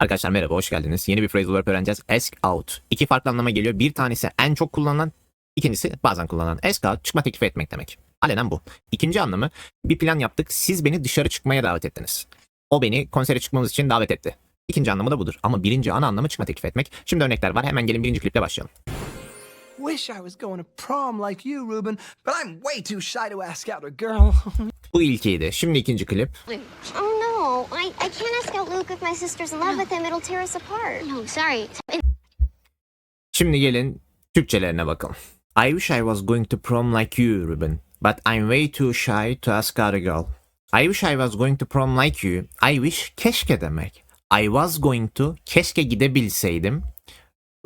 Arkadaşlar merhaba hoş geldiniz. Yeni bir phrasal verb öğreneceğiz. Ask out. İki farklı anlama geliyor. Bir tanesi en çok kullanılan, ikincisi bazen kullanılan. Ask out çıkma teklifi etmek demek. Alenen bu. İkinci anlamı bir plan yaptık. Siz beni dışarı çıkmaya davet ettiniz. O beni konsere çıkmamız için davet etti. İkinci anlamı da budur. Ama birinci ana anlamı çıkma teklif etmek. Şimdi örnekler var. Hemen gelin birinci kliple başlayalım. Wish I was going to prom like you, Ruben, but I'm way too shy to ask out a girl. Bu ilkiydi. Şimdi ikinci klip. Oh no, I, I can't ask Luke if my sister's in love with him. It'll tear us apart. No, sorry. Şimdi gelin Türkçelerine bakalım. I wish I was going to prom like you, Ruben. But I'm way too shy to ask out a girl. I wish I was going to prom like you. I wish keşke demek. I was going to keşke gidebilseydim.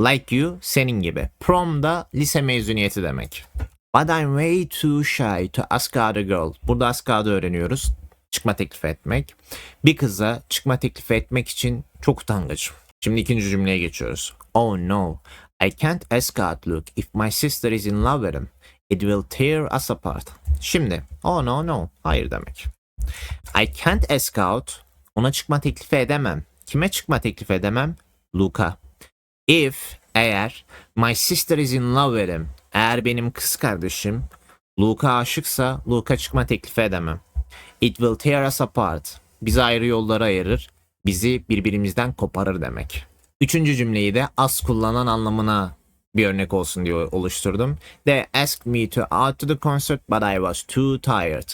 Like you senin gibi. Prom da lise mezuniyeti demek. But I'm way too shy to ask out a girl. Burada ask out'ı öğreniyoruz. Çıkma teklifi etmek. Bir kıza çıkma teklifi etmek için çok utangaçım. Şimdi ikinci cümleye geçiyoruz. Oh no, I can't ask out Luke if my sister is in love with him. It will tear us apart. Şimdi, oh no no, hayır demek. I can't ask out, ona çıkma teklifi edemem. Kime çıkma teklifi edemem? Luke'a. If, eğer, my sister is in love with him, eğer benim kız kardeşim Luke'a aşıksa Luke'a çıkma teklifi edemem. It will tear us apart. Bizi ayrı yollara ayırır, bizi birbirimizden koparır demek. Üçüncü cümleyi de az kullanan anlamına bir örnek olsun diye oluşturdum. They asked me to out to the concert but I was too tired.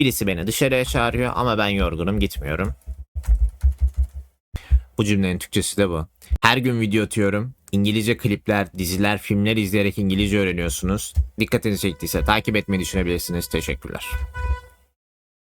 Birisi beni dışarıya çağırıyor ama ben yorgunum gitmiyorum. Bu cümlenin Türkçesi de bu. Her gün video atıyorum. İngilizce klipler, diziler, filmler izleyerek İngilizce öğreniyorsunuz. Dikkatinizi çektiyse takip etmeyi düşünebilirsiniz. Teşekkürler.